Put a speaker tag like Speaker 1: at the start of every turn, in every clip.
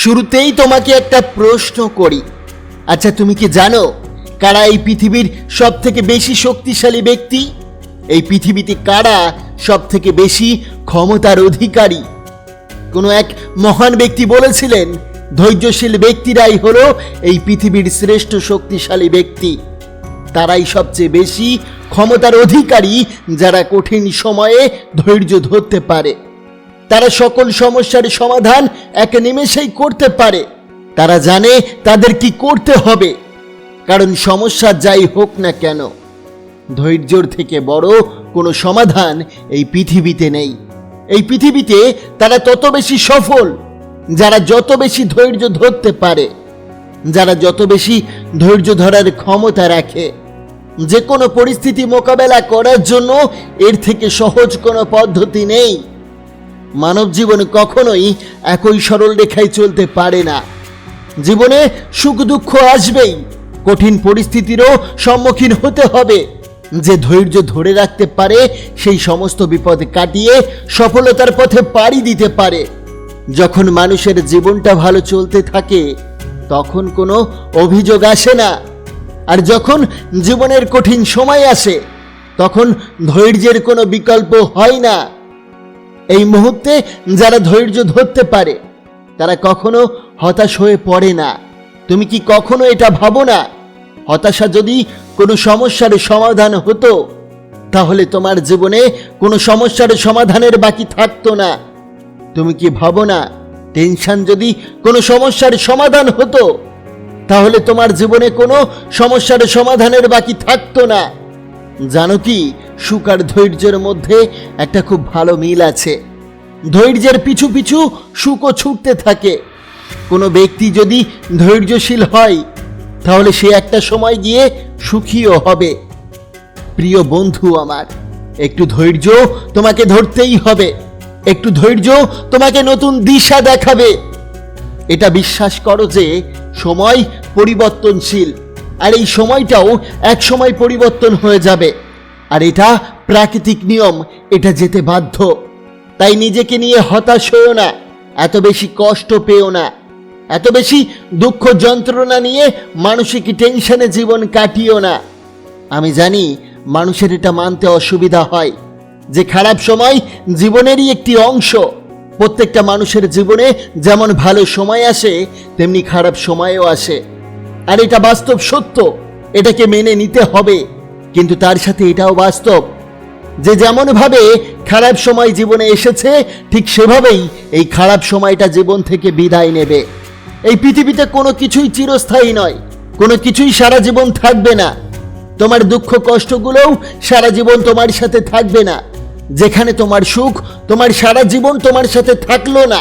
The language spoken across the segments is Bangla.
Speaker 1: শুরুতেই তোমাকে একটা প্রশ্ন করি। আচ্ছা তুমি কি জানো কারা এই পৃথিবীর সব থেকে বেশি শক্তিশালী ব্যক্তি? এই পৃথিবীতে কারা সব থেকে বেশি ক্ষমতার অধিকারী? কোনো এক মহান ব্যক্তি বলেছিলেন, ধৈর্যশীল ব্যক্তিরাই হলো এই পৃথিবীর শ্রেষ্ঠ শক্তিশালী ব্যক্তি। তারাই সবচেয়ে বেশি ক্ষমতার অধিকারী যারা কঠিন সময়ে ধৈর্য ধরতে পারে। তারা সকল সমস্যার সমাধান এক নিমেষেই করতে পারে। তারা জানে তাদের কি করতে হবে। কারণ সমস্যা যাই হোক না কেন, ধৈর্যর থেকে বড় কোনো সমাধান এই পৃথিবীতে নেই। এই পৃথিবীতে তারা তত বেশি সফল, যারা যত বেশি ধৈর্য ধরতে পারে, যারা যত বেশি ধৈর্য ধরার ক্ষমতা রাখে। যে কোনো পরিস্থিতি মোকাবেলা করার জন্য এর থেকে সহজ কোনো পদ্ধতি নেই। মানব জীবন কখনোই একই সরল রেখায় চলতে পারে না। জীবনে সুখ দুঃখ আসবেই, কঠিন পরিস্থিতিরও সম্মুখীন হতে হবে। যে ধৈর্য ধরে রাখতে পারে, সেই সমস্ত বিপদ কাটিয়ে সফলতার পথে পাড়ি দিতে পারে। যখন মানুষের জীবনটা ভালো চলতে থাকে, তখন কোনো অভিযোগ আসে না। আর যখন জীবনের কঠিন সময় আসে, তখন ধৈর্যের কোনো বিকল্প হয় না। এই মুহূর্তে যারা ধৈর্য ধরতে পারে, তারা কখনো হতাশ হয়ে পড়ে না। তুমি কি কখনো এটা ভাবো না? হতাশা যদি কোনো সমস্যার সমাধান হতো, তাহলে তোমার জীবনে কোনো সমস্যার সমাধানের বাকি থাকতো না। তুমি কি ভাবো না, টেনশন যদি কোনো সমস্যার সমাধান হতো, তাহলে তোমার জীবনে কোনো সমস্যার সমাধানের বাকি থাকতো না। জানো কি সুখ আর ধৈর্যের মধ্যে একটা খুব ভালো মিল আছে। ধৈর্যের পিছু পিছু সুখও ছুটতে থাকে। কোনো ব্যক্তি যদি ধৈর্যশীল হয়, তাহলে সে একটা সময় গিয়ে সুখীও হবে। প্রিয় বন্ধু আমার, একটু ধৈর্য তোমাকে ধরতেই হবে। একটু ধৈর্য তোমাকে নতুন দিশা দেখাবে। এটা বিশ্বাস করো যে, সময় পরিবর্তনশীল। আর এই সময়টাও এক সময় পরিবর্তন হয়ে যাবে। আর এটা প্রাকৃতিক নিয়ম, এটা যেতে বাধ্য। তাই নিজেকে নিয়ে হতাশ হয়েও না, এত বেশি কষ্ট পেও না। এত বেশি দুঃখ যন্ত্রণা নিয়ে মানসিক টেনশনে জীবন কাটিও না। আমি জানি মানুষের এটা মানতে অসুবিধা হয়, যে খারাপ সময় জীবনেরই একটি অংশ। প্রত্যেকটা মানুষের জীবনে যেমন ভালো সময় আসে, তেমনি খারাপ সময়ও আসে। আর এটা বাস্তব সত্য, এটাকে মেনে নিতে হবে। কিন্তু তার সাথে এটাও বাস্তব যে যেমনভাবে খারাপ সময় জীবনে এসেছে, ঠিক সেভাবেই এই খারাপ সময়টা জীবন থেকে বিদায় নেবে। এই পৃথিবীতে কোনো কিছুই চিরস্থায়ী নয়, কোনো কিছুই সারা জীবন থাকবে না। তোমার দুঃখ কষ্টগুলোও সারা জীবন তোমার সাথে থাকবে না। যেখানে তোমার সুখ, তোমার সারা জীবন তোমার সাথে থাকল না।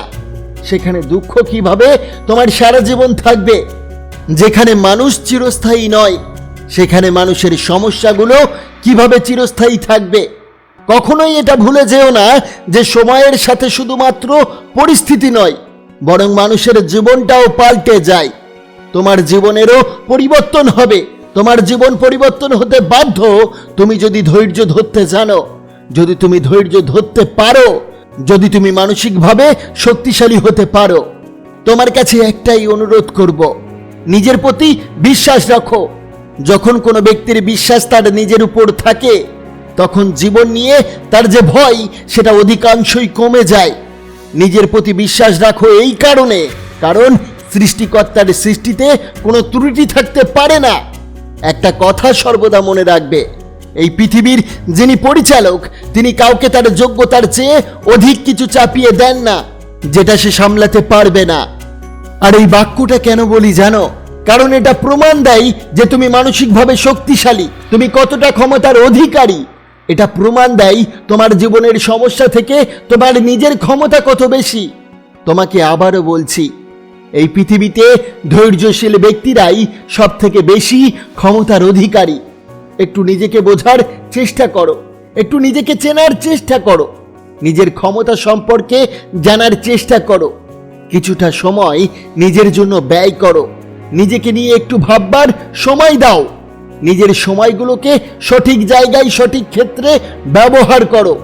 Speaker 1: সেখানে দুঃখ কীভাবে তোমার সারা জীবন থাকবে? যেখানে মানুষ চিরস্থায়ী নয় সেখানে মানুষের সমস্যাগুলো কীভাবে চিরস্থায়ী থাকবে? কখনোই এটা ভুলে যেও না যে সময়ের সাথে শুধুমাত্র পরিস্থিতি নয়, বরং মানুষের জীবনটাও পাল্টে যায়। তোমার জীবনেরও পরিবর্তন হবে। তোমার জীবন পরিবর্তন হতে বাধ্য, তুমি যদি ধৈর্য ধরতে জানো। যদি তুমি ধৈর্য ধরতে পারো, যদি তুমি মানসিকভাবে শক্তিশালী হতে পারো। তোমার কাছে একটাই অনুরোধ করব, নিজের প্রতি বিশ্বাস রাখো। যখন কোনো ব্যক্তির বিশ্বাস তার নিজের উপর থাকে, তখন জীবন নিয়ে তার যে ভয়, সেটা অধিকাংশই কমে যায়। নিজের প্রতি বিশ্বাস রাখো এই কারণে, কারণ সৃষ্টিকর্তার সৃষ্টিতে কোনো ত্রুটি থাকতে পারে না। একটা কথা সর্বদা মনে রাখবে, এই পৃথিবীর যিনি পরিচালক, তিনি কাউকে তার যোগ্যতার চেয়ে অধিক কিছু চাপিয়ে দেন না, যেটা সে সামলাতে পারবে না। আর এই বাক্যটা কেন বলি জানো? কারণ এটা প্রমাণ দেয় যে তুমি মানসিকভাবে শক্তিশালী, তুমি কতটা ক্ষমতার অধিকারী। এটা প্রমাণ দেয় তোমার জীবনের সমস্যা থেকে তোমার নিজের ক্ষমতা কত বেশি। তোমাকে আবারও বলছি, এই পৃথিবীতে ধৈর্যশীল ব্যক্তিরাই সব থেকে বেশি ক্ষমতার অধিকারী। একটু নিজেকে বোঝার চেষ্টা করো, একটু নিজেকে চেনার চেষ্টা করো, নিজের ক্ষমতা সম্পর্কে জানার চেষ্টা করো। কিছুটা সময় নিজের জন্য ব্যয় করো। নিজেকে নিয়ে একটু ভাববার সময় দাও। নিজের সময়গুলোকে সঠিক জায়গায়, সঠিক ক্ষেত্রে ব্যবহার করো।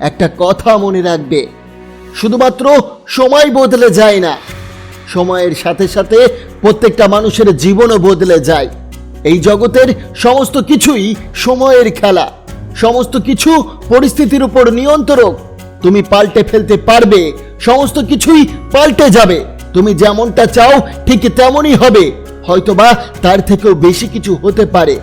Speaker 1: একটা কথা মনে রাখবে, শুধুমাত্র সময় বদলে যায় না, সময়ের সাথে সাথে প্রত্যেকটা মানুষের জীবনও বদলে যায়। এই জগতের সমস্ত কিছুই সময়ের খেলা, সমস্ত কিছু পরিস্থিতির উপর নিয়ন্ত্রক। তুমি পাল্টে ফেলতে পারবে, সমস্ত কিছুই পাল্টে যাবে। তুমি যেমনটা চাও, ঠিক তেমনই হবে। হয়তোবা তার থেকেও বেশি কিছু হতে পারে।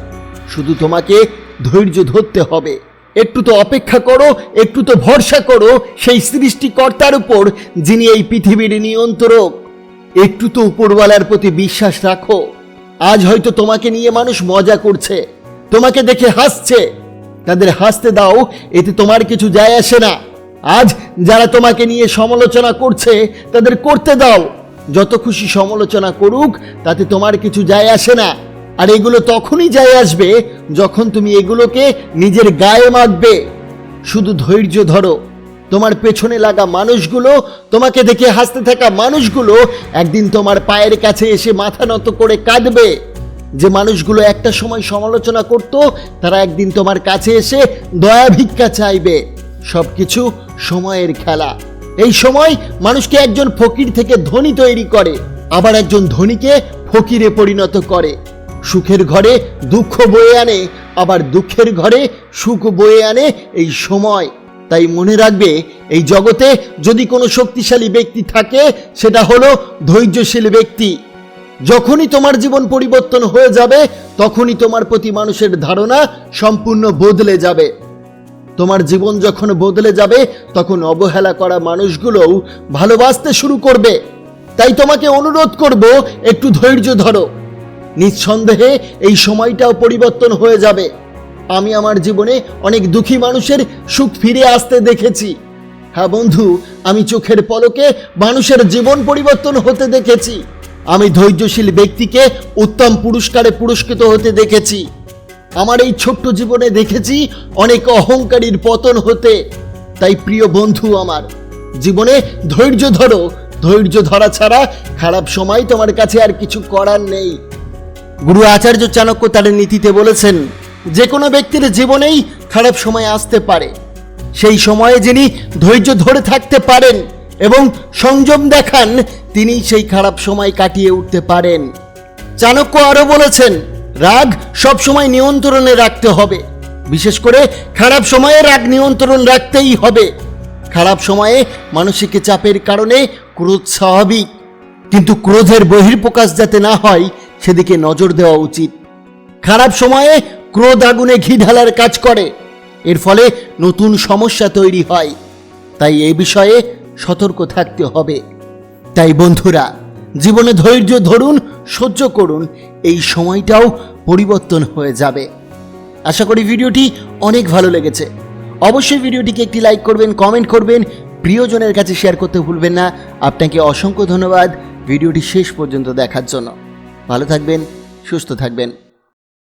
Speaker 1: শুধু তোমাকে ধৈর্য ধরতে হবে। একটু তো অপেক্ষা করো, একটু তো ভরসা করো সেই সৃষ্টিকর্তার উপর, যিনি এই পৃথিবীর নিয়ন্ত্রক। একটু তো উপরওয়ালার প্রতি বিশ্বাস রাখো। আজ হয়তো তোমাকে নিয়ে মানুষ মজা করছে, তোমাকে দেখে হাসছে। তাদের হাসতে দাও, এতে তোমার কিছু যায় আসে না। আজ যারা তোমাকে নিয়ে সমালোচনা করছে, তাদের করতে দাও। যত খুশি সমালোচনা করুক, তাতে তোমার কিছু যায় আসে না। আর এগুলো তখনই যায় আসবে যখন তুমি এগুলোকে নিজের গায়ে মাখবে। শুধু ধৈর্য ধরো। তোমার পেছনে লাগা মানুষগুলো, তোমাকে দেখে হাসতে থাকা মানুষগুলো একদিন তোমার পায়ের কাছে এসে মাথা নত করে কাঁদবে। যে মানুষগুলো একটা সময় সমালোচনা করত, তারা একদিন তোমার কাছে এসে দয়া ভিক্ষা চাইবে। সবকিছু সময়ের খেলা। এই সময় মানুষকে একজন ফকির থেকে ধনী তৈরি করে, আবার একজন ধনীকে ফকিরে পরিণত করে। সুখের ঘরে দুঃখ বয়ে আনে, আবার দুঃখের ঘরে সুখ বয়ে আনে এই সময়। তাই মনে রাখবে, এই জগতে যদি কোনো শক্তিশালী ব্যক্তি থাকে, সেটা হলো ধৈর্যশীল ব্যক্তি। যখনই তোমার জীবন পরিবর্তন হয়ে যাবে, তখনই তোমার প্রতি মানুষের ধারণা সম্পূর্ণ বদলে যাবে। তোমার জীবন যখন বদলে যাবে, তখন অবহেলা করা মানুষগুলোও ভালোবাসতে শুরু করবে। তাই তোমাকে অনুরোধ করব, একটু ধৈর্য ধরো। নিঃসন্দেহে এই সময়টাও পরিবর্তন হয়ে যাবে। আমি আমার জীবনে অনেক দুঃখী মানুষের সুখ ফিরে আসতে দেখেছি। হ্যাঁ বন্ধু, আমি চোখের পলকে মানুষের জীবন পরিবর্তন হতে দেখেছি। আমি ধৈর্যশীল ব্যক্তিকে উত্তম পুরস্কারে পুরস্কৃত হতে দেখেছি। আমার এই ছোট্ট জীবনে দেখেছি অনেক অহংকারীর পতন হতে। তাই প্রিয় বন্ধু আমার, জীবনে ধৈর্য ধরো। ধৈর্য ধরা ছাড়া খারাপ সময় তোমার কাছে আর কিছু করার নেই। গুরু আচার্য চাণক্য তার নীতিতে বলেছেন, যে কোনো ব্যক্তির জীবনেই খারাপ সময় আসতে পারে। সেই সময়ে যিনি ধৈর্য ধরে থাকতে পারেন এবং সংযম দেখান তিনি সেই খারাপ সময় কাটিয়ে উঠতে পারেন। চাণক্য আরও বলেছেন রাগ সবসময় নিয়ন্ত্রণে রাখতে হবে। বিশেষ করে খারাপ সময়ে রাগ নিয়ন্ত্রণ রাখতেই হবে। খারাপ সময়ে মানসিক চাপের কারণে ক্রোধ স্বাভাবিক। কিন্তু ক্রোধের বহির্প্রকাশ যাতে না হয়, সেদিকে নজর দেওয়া উচিত। খারাপ সময়ে ক্রোধ আগুনে ঘি ঢালার কাজ করে। এর ফলে নতুন সমস্যা তৈরি হয়। তাই এই বিষয়ে সতর্ক থাকতে হবে। তাই বন্ধুরা জীবনে ধৈর্য ধরুন, সহ্য করুন, এই সময়টাও পরিবর্তন হয়ে যাবে। আশা করি ভিডিওটি অনেক ভালো লেগেছে। অবশ্যই ভিডিওটিকে একটি লাইক করবেন, কমেন্ট করবেন, প্রিয়জনের কাছে শেয়ার করতে ভুলবেন না। আপনাকে অসংখ্য ধন্যবাদ ভিডিওটি শেষ পর্যন্ত দেখার জন্য। ভালো থাকবেন, সুস্থ থাকবেন।